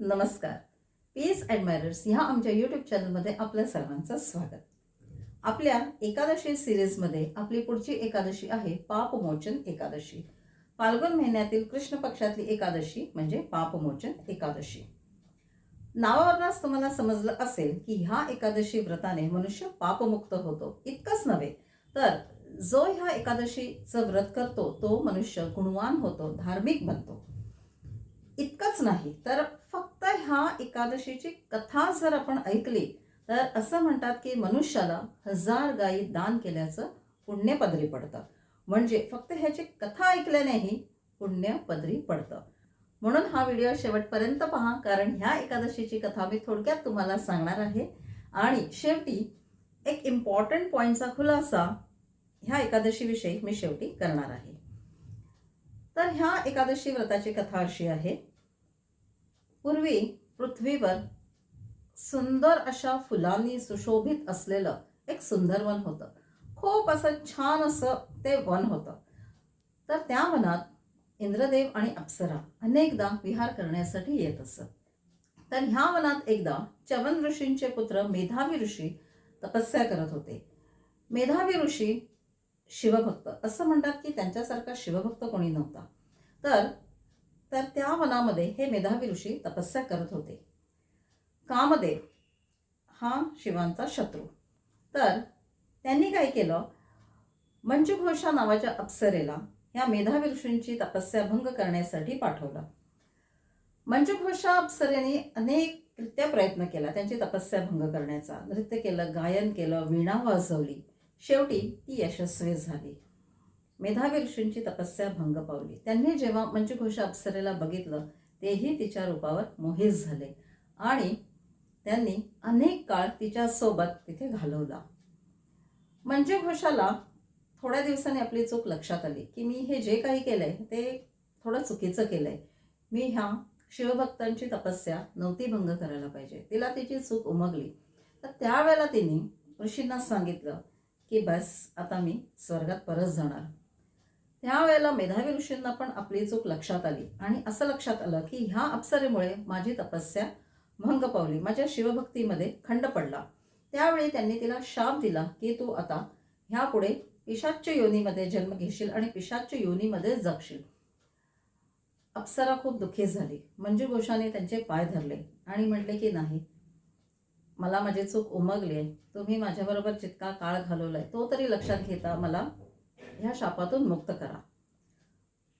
नमस्कार. पीस ॲडमायरर्स ह्या आमच्या यूट्यूब चॅनलमध्ये आपल्या सर्वांचं स्वागत. आपल्या एकादशी सिरीजमध्ये आपली पुढची एकादशी आहे पापमोचन एकादशी. फाल्गुन महिन्यातील कृष्ण पक्षातली एकादशी म्हणजे पापमोचन एकादशी. नावावरनच तुम्हाला समजलं असेल की ह्या एकादशी व्रताने मनुष्य पापमुक्त होतो इतकंच नव्हे. तर जो ह्या एकादशीचं व्रत करतो तो मनुष्य गुणवान होतो धार्मिक बनतो. इतकंच नाही. तर फक्त ह्या एकादशीची कथा जर आपण ऐकली तर असं म्हणतात की मनुष्याला हजार गायी दान केल्याचं पुण्य पदरी पडतं. म्हणजे फक्त ह्याची कथा ऐकल्यानेही पुण्य पदरी पडतं. म्हणून हा व्हिडिओ शेवटपर्यंत पहा कारण ह्या एकादशीची कथा मी थोडक्यात तुम्हाला सांगणार आहे. आणि शेवटी एक इम्पॉर्टंट पॉईंटचा खुलासा ह्या एकादशीविषयी मी शेवटी करणार आहे. तर ह्या एकादशी व्रताची कथा अशी आहे. पूर्वी पृथ्वीवर सुंदर अशा फुलांनी सुशोभित असलेलं एक सुंदर वन होतं. खूप असं छान असं ते वन होतं. तर त्या वनात इंद्रदेव आणि अप्सरा अनेकदा विहार करण्यासाठी येत असत. तर ह्या वनात एकदा चवन ऋषींचे पुत्र मेधावी ऋषी तपस्या करत होते. मेधावी ऋषी शिवभक्त असं म्हणतात की त्यांच्यासारखा शिवभक्त कोणी नव्हता. तर तर त्या वनामध्ये हे मेधावी ऋषी तपस्या करत होते. कामदेव हा शिवांचा शत्रू. तर त्यांनी काय केलं? मंजुघोषा नावाच्या अप्सरेला या मेधावी ऋषींची तपस्या भंग करण्यासाठी पाठवलं. मंजुघोषा अप्सरेने अनेकरित्या प्रयत्न केला. त्यांची तपस्या भंग करण्याचा. नृत्य केलं गायन केलं वीणा वाजवली. शेवटी ती यशस्वी झाली. मेधावी ऋषींची तपस्या भंग पावली. त्यांनी जेव्हा मंचघोष अप्सरेला बघितलं तेही तिच्या रूपावर मोहित झाले आणि त्यांनी अनेक काळ तिच्यासोबत तिथे घालवला. मंचघोषाला थोड्या दिवसांनी आपली चूक लक्षात आली की मी हे जे काही केलंय ते थोडं चुकीचं केलंय. मी ह्या शिवभक्तांची तपस्या नव्हती भंग करायला पाहिजे. तिला तिची चूक उमगली. तर त्यावेळेला तिने ऋषींना सांगितलं की बस आता मी स्वर्गात परत जाणार. त्यावेळेला मेधावी ऋषींना पण आपली चूक लक्षात आली. आणि असं लक्षात आलं की ह्या अप्सरेमुळे माझी तपस्या भंग पावली. माझ्या शिवभक्तीमध्ये खंड पडला. त्यावेळी त्यांनी तिला शाप दिला की तू आता ह्यापुढे पिशाच्य योनीमध्ये जन्म घेशील आणि पिशाच्य योनीमध्ये जगशील. अप्सरा खूप दुःखी झाली. मंजू घोषाने त्यांचे पाय धरले आणि म्हटले की नाही मला माझी चूक उमगली आहे तुम्ही माझ्याबरोबर जितका काळ घालवलाय तो तरी लक्षात घेता मला ह्या शापातून मुक्त करा.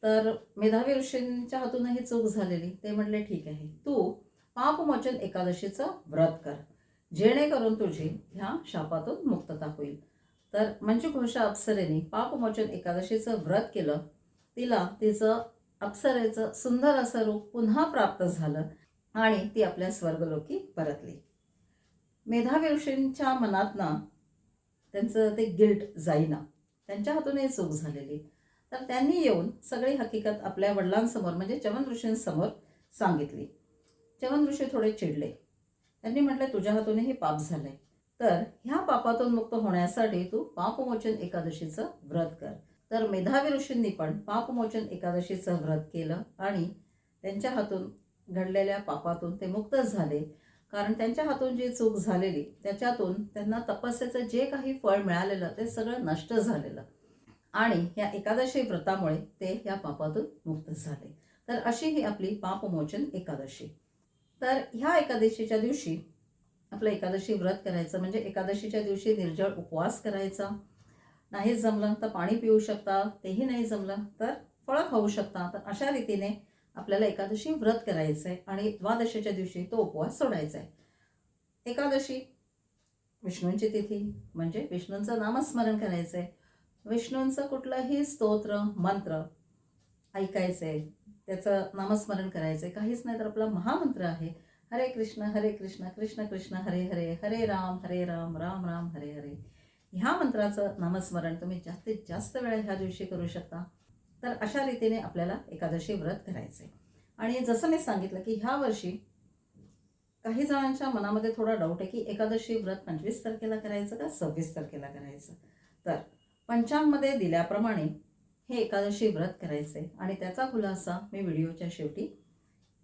तर मेधावी ऋषींच्या हातूनही चूक झालेली. ते म्हणले ठीक आहे. तू पापमोचन एकादशीचं व्रत कर. जेणेकरून तुझी ह्या शापातून मुक्तता होईल. तर म्हणजे घोषा अप्सरेने पापमोचन एकादशीचं व्रत केलं. तिला तिचं अप्सरेचं सुंदर असं रूप पुन्हा प्राप्त झालं आणि ती आपल्या स्वर्गलोकी परतली. मेधावी ऋषींच्या मनातना त्यांचं ते गिल्ट जाईना. त्यांच्या हातून चूक झालेली. तर त्यांनी येऊन सगळी हकीकत आपल्या वडिलांसमोर म्हणजे चवन ऋषींसमोर सांगितली. चवन ऋषी थोडे चिडले. त्यांनी म्हटले तुझ्या हातून हे पाप झालंय. तर ह्या पापातून मुक्त होण्यासाठी तू पापमोचन एकादशीचं व्रत कर. तर मेधावी ऋषींनी पण पापमोचन एकादशीचं व्रत केलं आणि त्यांच्या हातून घडलेल्या पापातून ते मुक्त झाले. कारण त्यांच्या हातून जी चूक झालेली त्याच्यातून त्यांना तपस्येचं जे काही फळ मिळालेलं ते सगळं नष्ट झालेलं. आणि या एकादशी व्रतामुळे ते या पापातून मुक्त झाले. तर अशी ही आपली पापमोचन एकादशी. तर ह्या एकादशीच्या दिवशी आपलं एकादशी व्रत करायचं म्हणजे एकादशीच्या दिवशी निर्जळ उपवास करायचा. नाही जमलं तर पाणी पिऊ शकता तेही नाही जमलं तर फळं खाऊ शकता. तर अशा रीतीने आपल्याला एकादशी व्रत करायचं आहे आणि द्वादशीच्या दिवशी तो उपवास सोडायचा आहे एकादशी विष्णूंची तिथी म्हणजे विष्णूंचं नामस्मरण करायचं आहे विष्णूंचं कुठलंही स्तोत्र मंत्र ऐकायचं आहे त्याचं नामस्मरण करायचं आहे काहीच नाही तर आपला महामंत्र आहे हरे कृष्ण हरे कृष्ण कृष्ण कृष्ण हरे हरे हरे राम हरे राम राम राम हरे हरे. ह्या मंत्राचं नामस्मरण तुम्ही जास्तीत जास्त वेळा ह्या दिवशी करू शकता. तर अशा रीतीने आपल्याला एकादशी व्रत करायचं. आहे आणि जसं मी सांगितलं की ह्या वर्षी काही जणांच्या मनामध्ये थोडा डाऊट आहे की एकादशी व्रत पंचवीस तारखेला करायचं का सव्वीस तारखेला करायचं? तर पंचांगमध्ये दिल्याप्रमाणे हे एकादशी व्रत करायचे आणि त्याचा खुलासा मी व्हिडिओच्या शेवटी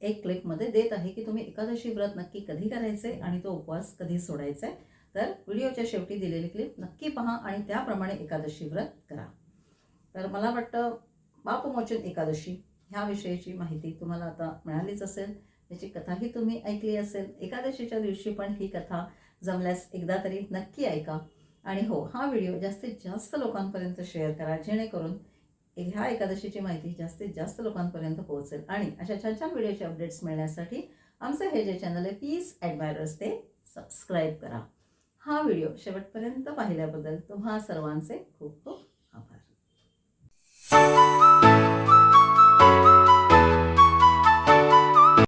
एक क्लिपमध्ये देत आहे की तुम्ही एकादशी व्रत नक्की कधी करायचे आणि तो उपवास कधी सोडायचा? आहे तर व्हिडिओच्या शेवटी दिलेली क्लिप नक्की पहा आणि त्याप्रमाणे एकादशी व्रत करा. तर मला वाटतं बापमोचन एकादशी ह्या विषयीची माहिती तुम्हाला आता मिळालीच असेल त्याची कथाही तुम्ही ऐकली असेल एकादशीच्या दिवशी पण ही कथा जमल्यास एकदा तरी नक्की ऐका. आणि हो हा व्हिडिओ जास्तीत जास्त लोकांपर्यंत शेअर करा जेणेकरून ह्या एकादशीची माहिती जास्तीत जास्त लोकांपर्यंत पोहोचेल. आणि अशा छान छान व्हिडिओचे अपडेट्स मिळण्यासाठी आमचं हे जे चॅनल आहे पीस ॲडमायरर्स ते सबस्क्राईब करा. हा व्हिडिओ शेवटपर्यंत पाहिल्याबद्दल तुम्हा सर्वांचे खूप खूप आभार. Música